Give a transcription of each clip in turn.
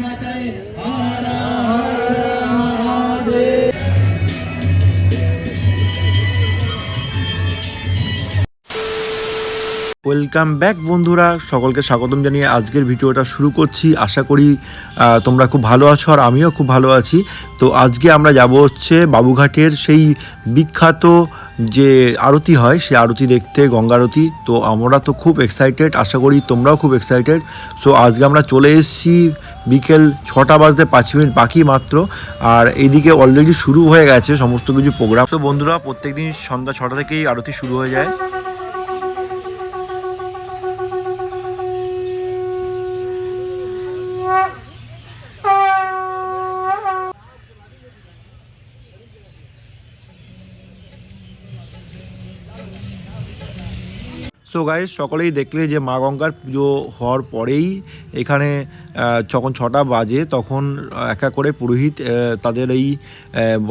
পাতায় welcome back বন্ধুরা। সকলকে স্বাগতম জানিয়ে আজকের ভিডিওটা শুরু করছি। আশা করি তোমরা খুব ভালো আছো আর আমিও খুব ভালো আছি। তো আজকে আমরা যাব হচ্ছে বাবুঘাটের সেই বিখ্যাত যে আরতি হয়, সেই আরতি দেখতে, গঙ্গা আরতি। তো আমরা তো খুব এক্সাইটেড আশা করি তোমরাও খুব এক্সাইটেড সো আজকে আমরা চলে এসেছি বিকেল ছটা বাজতে পাঁচ মিনিট বাকি মাত্র। আর এইদিকে অলরেডি শুরু হয়ে গেছে সমস্ত কিছু প্রোগ্রাম তো বন্ধুরা, প্রত্যেকদিন সন্ধ্যা ছটা থেকেই আরতি শুরু হয়ে যায়। সো গাইজ সকলেই দেখলে যে মা গঙ্গার পুজো হওয়ার পরেই এখানে যখন ছটা বাজে তখন এক করে পুরোহিত তাদের এই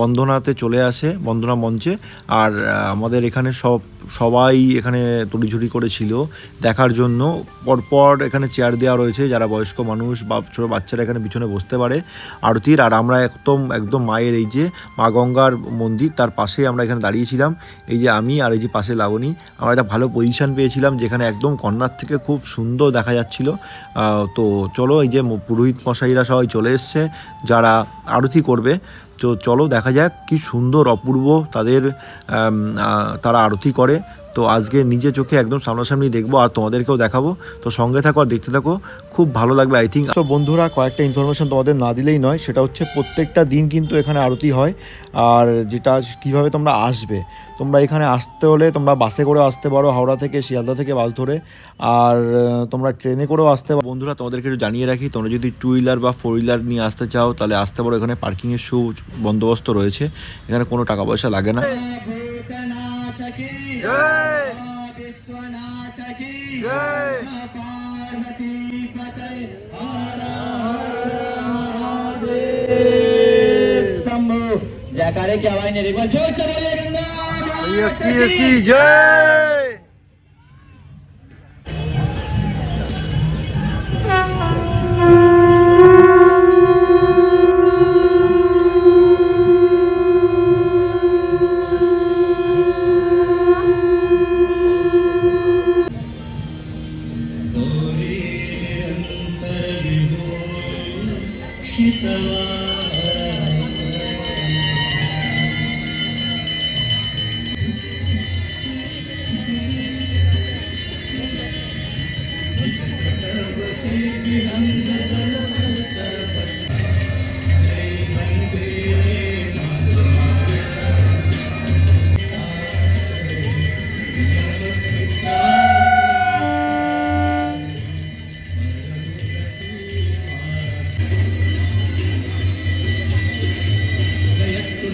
বন্দনাতে চলে আসে, বন্দনা মঞ্চে। আর আমাদের এখানে সব সবাই এখানে তড়িঝুড়ি করেছিল দেখার জন্য। পরপর এখানে চেয়ার দেওয়া রয়েছে, যারা বয়স্ক মানুষ বা ছোটো বাচ্চারা এখানে পিছনে বসতে পারে। আরতির, আর আমরা একদম একদম মায়ের এই যে মা গঙ্গার মন্দির, তার পাশে আমরা এখানে দাঁড়িয়েছিলাম। এই যে আমি আর এই যে পাশে লাবণী, আমরা একটা ভালো পজিশন পেয়েছিলাম, যেখানে একদম কর্নার থেকে খুব সুন্দর দেখা যাচ্ছিল। তো চলো এই যে পুরোহিত মশাইরা সবাই চলে এসছে, যারা আরতি করবে। তো চলো দেখা যাক কি সুন্দর অপূর্ব তাদের তারা আরতি করে। তো আজকে নিজে চোখে একদম সামনাসামনি দেখব আর তোমাদেরকেও দেখাবো। তো সঙ্গে থাকো আর দেখতে থাকো। খুব ভালো লাগবে আই থিঙ্ক তো বন্ধুরা কয়েকটা ইনফরমেশন তোমাদের না দিলেই নয় সেটা হচ্ছে প্রত্যেকটা দিন কিন্তু এখানে আরতি হয়। আর যেটা কীভাবে তোমরা আসবে তোমরা এখানে আসতে হলে তোমরা বাসে করে আসতে পারো হাওড়া থেকে শিয়ালদা থেকে বাস ধরে। আর তোমরা ট্রেনে করেও আসতে পারো। বন্ধুরা তোমাদেরকে একটু জানিয়ে রাখি তোমরা যদি টু হুইলার বা ফোর হুইলার নিয়ে আসতে চাও তাহলে আসতে পারো। এখানে পার্কিংয়ের সু বন্দোবস্ত রয়েছে। এখানে কোনো টাকা পয়সা লাগে না। પાર્વતી પતય હર હર મહાદેવ જયકારે કહેવાય ને રેગવા જોર સવાલે ગંગા જય. Chitala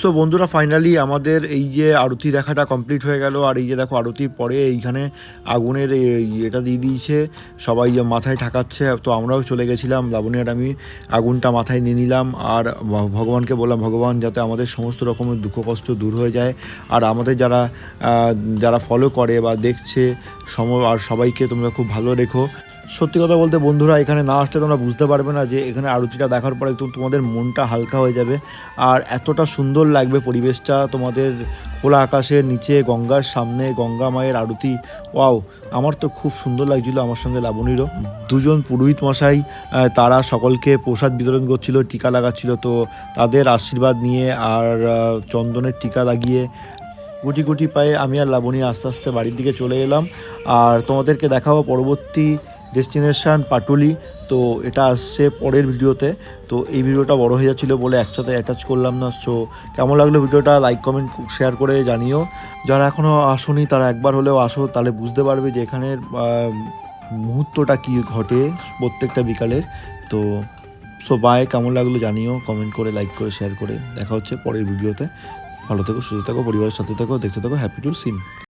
সো বন্ধুরা ফাইনালি আমাদের এই যে আরতি দেখাটা কমপ্লিট হয়ে গেল। আর এই যে দেখো আরতির পরে এইখানে আগুনের এটা দিয়ে দিয়েছে। সবাই যে মাথায় ঠাকাচ্ছে, তো আমরাও চলে গেছিলাম। লাবণী আর আমি আগুনটা মাথায় নিয়ে নিলাম। আর ভগবানকে বললাম, ভগবান, যাতে আমাদের সমস্ত রকমের দুঃখ কষ্ট দূর হয়ে যায়। আর আমাদের যারা যারা ফলো করে বা দেখছে, সম আর সবাইকে তোমরা খুব ভালো রেখো। সত্যি কথা বলতে বন্ধুরা, এখানে না আসলে তোমরা বুঝতে পারবে না যে এখানে আরতিটা দেখার পরে একটু তোমাদের মনটা হালকা হয়ে যাবে। আর এতটা সুন্দর লাগবে পরিবেশটা, তোমাদের খোলা আকাশের নিচে, গঙ্গার সামনে, গঙ্গা মায়ের আরতি। ওয়াও, আমার তো খুব সুন্দর লাগছিল আমার সঙ্গে লাবণীরও। দুজন পুরোহিত মশাই তারা সকলকে প্রসাদ বিতরণ করছিল, টিকা লাগাচ্ছিল, তো তাদের আশীর্বাদ নিয়ে আর চন্দনের টিকা লাগিয়ে গুটি গুটি পায়ে আমি আর লাবণী আস্তে আস্তে বাড়ির দিকে চলে এলাম। আর তোমাদেরকে দেখাবো পরবর্তী ডেস্টিনেশন পাটুলি তো এটা আসছে পরের ভিডিওতে। তো এই ভিডিওটা বড় হয়ে যাচ্ছিল বলে একসাথে অ্যাটাচ করলাম না। সো কেমন লাগল ভিডিওটা? লাইক কমেন্ট শেয়ার করে জানিও। যারা এখনও আসনি, তারা একবার হলেও আসো, তাহলে বুঝতে পারবে যে এখানের মুহূর্তটা কী ঘটে প্রত্যেকটা বিকালের। তো সো বাই কেমন লাগল জানিও। কমেন্ট করে লাইক করে শেয়ার করে। দেখা হচ্ছে পরের ভিডিওতে। ভালো থেকো, সুস্থ থাকো, পরিবারের সাথে থাকো, দেখতে থাকো। Happy to scene